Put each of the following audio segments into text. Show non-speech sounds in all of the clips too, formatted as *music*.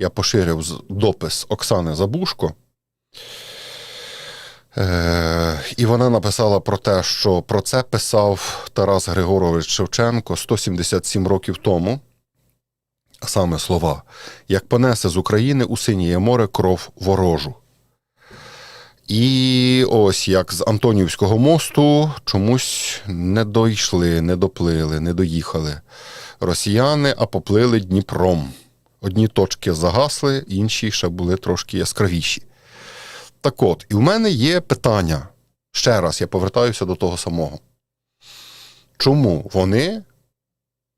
я поширив допис Оксани Забушко. Е, і вона написала про те, що про це писав Тарас Григорович Шевченко 177 років тому. А саме слова: як понесе з України у синіє море кров ворожу. І ось як з Антонівського мосту чомусь не дійшли, не доплили, не доїхали росіяни, а поплили Дніпром. Одні точки загасли, інші ще були трошки яскравіші. Так от, і в мене є питання. Ще раз я повертаюся до того самого. Чому вони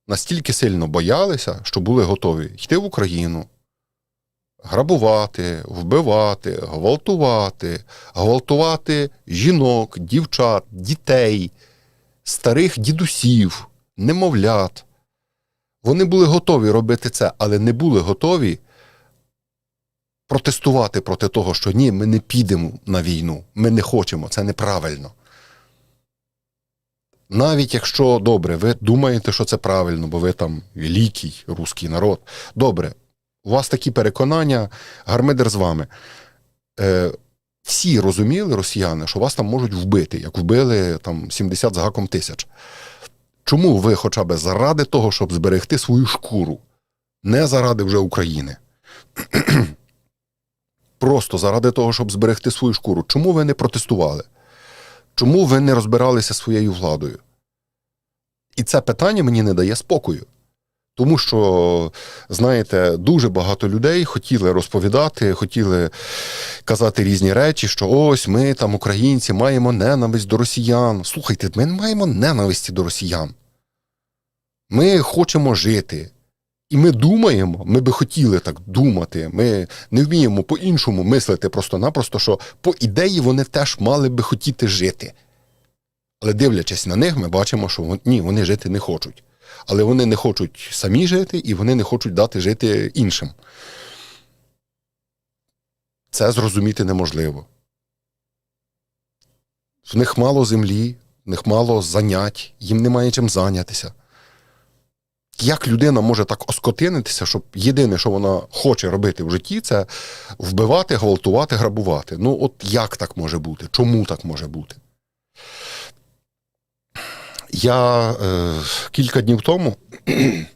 настільки сильно боялися, що були готові йти в Україну, грабувати, вбивати, гвалтувати, гвалтувати жінок, дівчат, дітей, старих дідусів, немовлят. Вони були готові робити це, але не були готові протестувати проти того, що ні, ми не підемо на війну, ми не хочемо, це неправильно. Навіть якщо добре, ви думаєте, що це правильно, бо ви там великий русський народ. Добре, у вас такі переконання, гармидер з вами. Е, всі розуміли, росіяни, що вас там можуть вбити, як вбили там 70 з гаком тисяч. Чому ви хоча б заради того, щоб зберегти свою шкуру, не заради вже України? *clears throat* Просто заради того, щоб зберегти свою шкуру. Чому ви не протестували? Чому ви не розбиралися своєю владою? І це питання мені не дає спокою. Тому що, знаєте, дуже багато людей хотіли розповідати, хотіли казати різні речі, що ось ми там, українці, маємо ненависть до росіян. Слухайте, ми не маємо ненависті до росіян. Ми хочемо жити. І ми думаємо, ми би хотіли так думати. Ми не вміємо по-іншому мислити просто-напросто, що по ідеї вони теж мали би хотіти жити. Але дивлячись на них, ми бачимо, що ні, вони жити не хочуть. Але вони не хочуть самі жити, і вони не хочуть дати жити іншим. Це зрозуміти неможливо. В них мало землі, в них мало занять, їм немає чим зайнятися. Як людина може так оскотинитися, щоб єдине, що вона хоче робити в житті, це вбивати, гвалтувати, грабувати. Ну, от як так може бути? Чому так може бути? Я е, кілька днів тому *clears throat*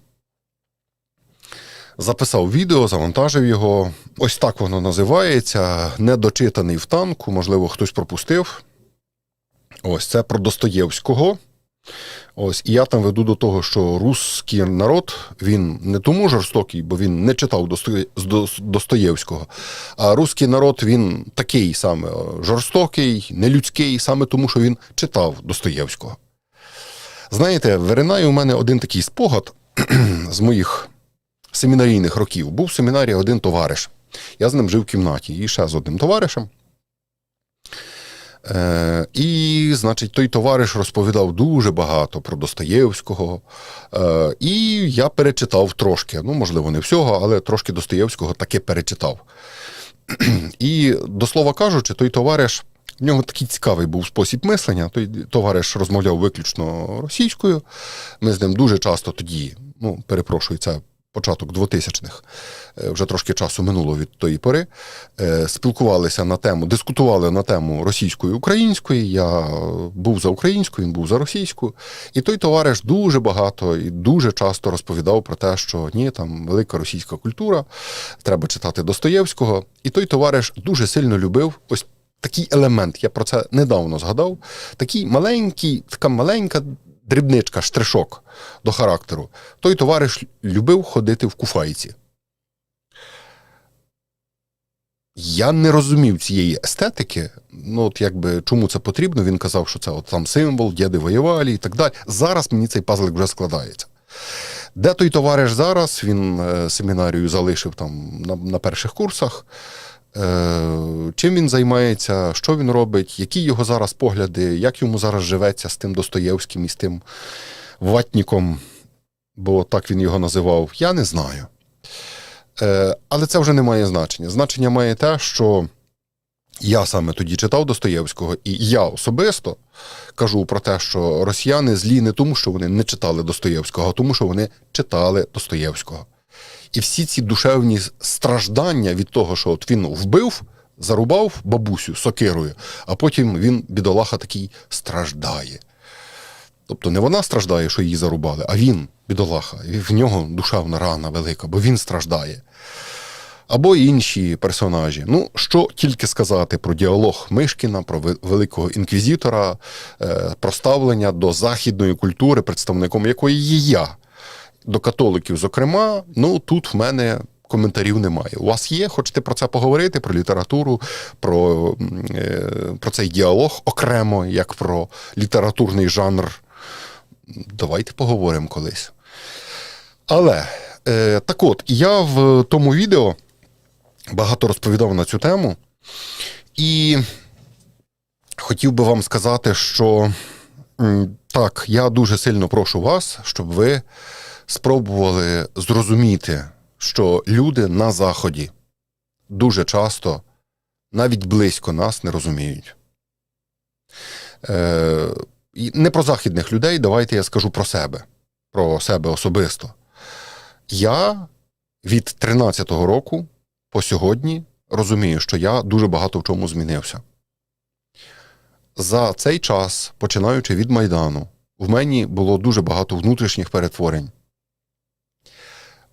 записав відео, завантажив його. Ось так воно називається. Недочитаний в танку, можливо, хтось пропустив. Ось це про Достоєвського. Ось, і я там веду до того, що русський народ він не тому жорстокий, бо він не читав Достоєвського. А русський народ він такий саме е, жорстокий, нелюдський, саме тому, що він читав Достоєвського. Знаєте, виринає у мене один такий спогад *clears throat* з моїх семінарійних років. Був в семінарі один товариш. Я з ним жив в кімнаті і ще з одним товаришем. Е, і, значить, той товариш розповідав дуже багато про Достоєвського. Е, і я перечитав трошки. Ну, можливо, не всього, але трошки Достоєвського таки перечитав. *clears throat* І, до слова кажучи, той товариш. В нього такий цікавий був спосіб мислення. Той товариш розмовляв виключно російською. Ми з ним дуже часто тоді, ну, перепрошую, це початок 2000-х, е, вже трошки часу минуло від тої пори. е, Спілкувалися на тему, дискутували на тему російської української. Я був за українську, він був за російську. І той товариш дуже багато і дуже часто розповідав про те, що ні, там велика російська культура, треба читати Достоєвського. І той товариш дуже сильно любив ось такий елемент. Я про це недавно згадав. Такий маленький, така маленька дрібничка, штришок до характеру. Той товариш любив ходити в куфайці. Я не розумів цієї естетики. Ну, от якби чому це потрібно? Він казав, що це от там символ, діди воювали і так далі. Зараз мені цей пазлик вже складається. Де той товариш зараз? Він е, семінарію залишив там на, на перших курсах. Е, чим він займається, що він робить, які його зараз погляди, як йому зараз живеться з тим Достоєвським і з тим ватніком, бо так він його називав, я не знаю. Е, але це вже не має значення. Значення має те, що я саме тоді читав Достоєвського, і я особисто кажу про те, що росіяни злі не тому, що вони не читали Достоєвського, а тому, що вони читали Достоєвського. І всі ці душевні страждання від того, що от він вбив, зарубав бабусю сокирою, а потім він, бідолаха, такий страждає. Тобто не вона страждає, що її зарубали, а він, бідолаха, і в нього душевна рана велика, бо він страждає. Або інші персонажі. Ну, що тільки сказати про діалог Мишкіна, про великого інквізитора, е, про ставлення до західної культури, представником якої є я, до католиків, зокрема, ну тут в мене коментарів немає. У вас є? Хочете про це поговорити, про літературу, про, е, про цей діалог окремо, як про літературний жанр? Давайте поговоримо колись. Але е, так от, я в тому відео багато розповідав на цю тему, і хотів би вам сказати, що так, я дуже сильно прошу вас, щоб ви спробували зрозуміти, що люди на Заході дуже часто навіть близько нас не розуміють. Е, не про західних людей, давайте я скажу про себе, про себе особисто. Я від 13-го року по сьогодні розумію, що я дуже багато в чому змінився. За цей час, починаючи від Майдану, в мені було дуже багато внутрішніх перетворень.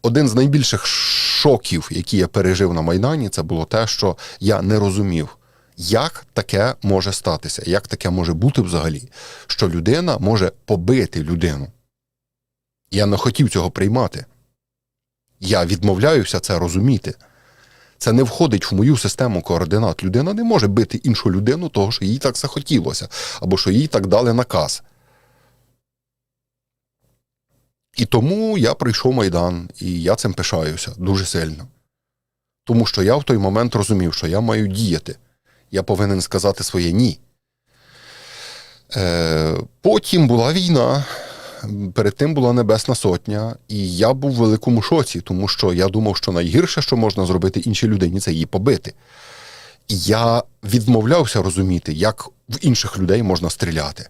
Один з найбільших шоків, які я пережив на Майдані, це було те, що я не розумів, як таке може статися, як таке може бути взагалі, що людина може побити людину. Я не хотів цього приймати. Я відмовляюся це розуміти. Це не входить в мою систему координат. Людина не може бити іншу людину, того, що їй так захотілося, або що їй так дали наказ. І тому я прийшов Майдан, і я цим пишаюся дуже сильно. Тому що я в той момент розумів, що я маю діяти. Я повинен сказати своє ні. Е, потім була війна, перед тим була Небесна Сотня, і я був в великому шоці, тому що я думав, що найгірше, що можна зробити іншій людині, це її побити. І я відмовлявся розуміти, як в інших людей можна стріляти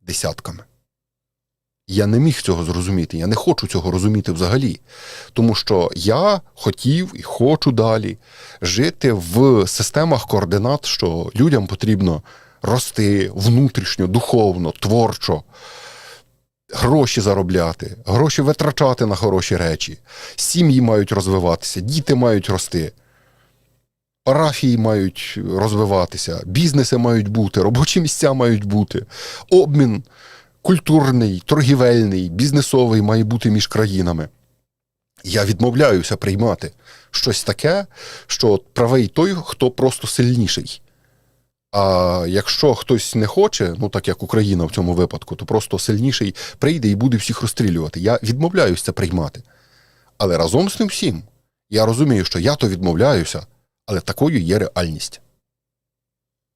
десятками. Я не міг цього зрозуміти, я не хочу цього розуміти взагалі. Тому що я хотів і хочу далі жити в системах координат, що людям потрібно рости внутрішньо, духовно, творчо, гроші заробляти, гроші витрачати на хороші речі, сім'ї мають розвиватися, діти мають рости. Парафії мають розвиватися, бізнеси мають бути, робочі місця мають бути, обмін культурний, торгівельний, бізнесовий має бути між країнами. Я відмовляюся приймати щось таке, що правий той, хто просто сильніший. А якщо хтось не хоче, ну так як Україна в цьому випадку, то просто сильніший прийде і буде всіх розстрілювати. Я відмовляюся це приймати. Але разом з тим всім я розумію, що я то відмовляюся, але такою є реальність.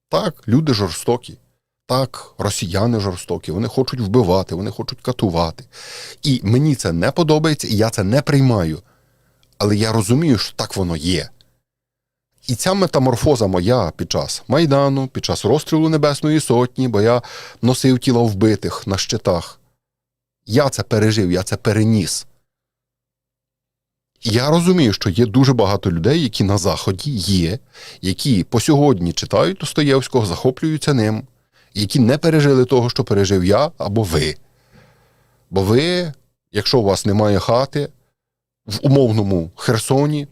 Так, люди жорстокі. Так, росіяни жорстокі, вони хочуть вбивати, вони хочуть катувати. І мені це не подобається, і я це не приймаю. Але я розумію, що так воно є. І ця метаморфоза моя під час Майдану, під час розстрілу Небесної Сотні, бо я носив тіла вбитих на щитах. Я це пережив, я це переніс. Я розумію, що є дуже багато людей, які на Заході є, які по сьогодні читають Достоєвського, захоплюються ним, які не пережили того, що пережив я або ви. Бо ви, якщо у вас немає хати, в умовному Херсоні,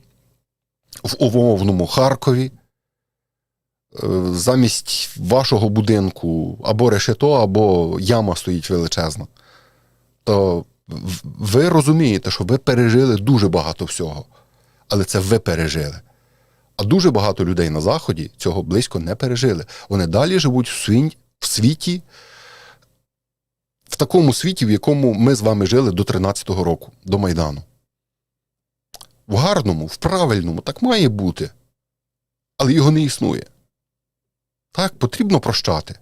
в умовному Харкові, е, замість вашого будинку або решето, або яма стоїть величезна, то ви розумієте, що ви пережили дуже багато всього. Але це ви пережили. А дуже багато людей на Заході цього близько не пережили. Вони далі живуть в, свінь, в світі, в такому світі, в якому ми з вами жили до 13-го року, до Майдану. В гарному, в правильному, так має бути. Але його не існує. Так, потрібно прощати.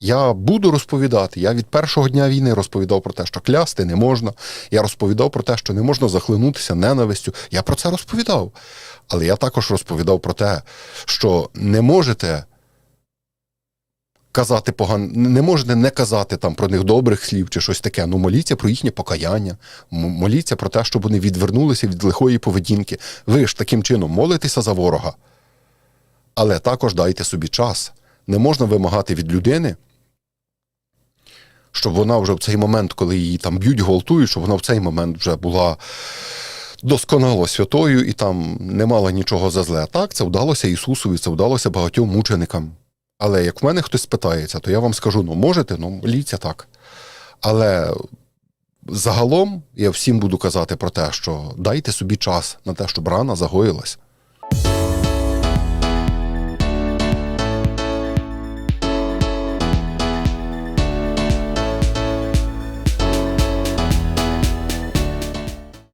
Я буду розповідати. Я від першого дня війни розповідав про те, що клясти не можна. Я розповідав про те, що не можна захлинутися ненавистю. Я про це розповідав. Але я також розповідав про те, що не можете казати погано, не можете не казати там про них добрих слів чи щось таке. Ну, моліться про їхнє покаяння, моліться про те, щоб вони відвернулися від лихої поведінки. Ви ж таким чином молитеся за ворога. Але також дайте собі час. Не можна вимагати від людини, щоб вона вже в цей момент, коли її там б'ють, гвалтують, щоб вона в цей момент вже була досконало святою і там не мала нічого за зле. Так, це вдалося Ісусові, це вдалося багатьом мученикам. Але як в мене хтось спитається, то я вам скажу: ну можете, ну моліться так. Але загалом я всім буду казати про те, що дайте собі час на те, щоб рана загоїлась.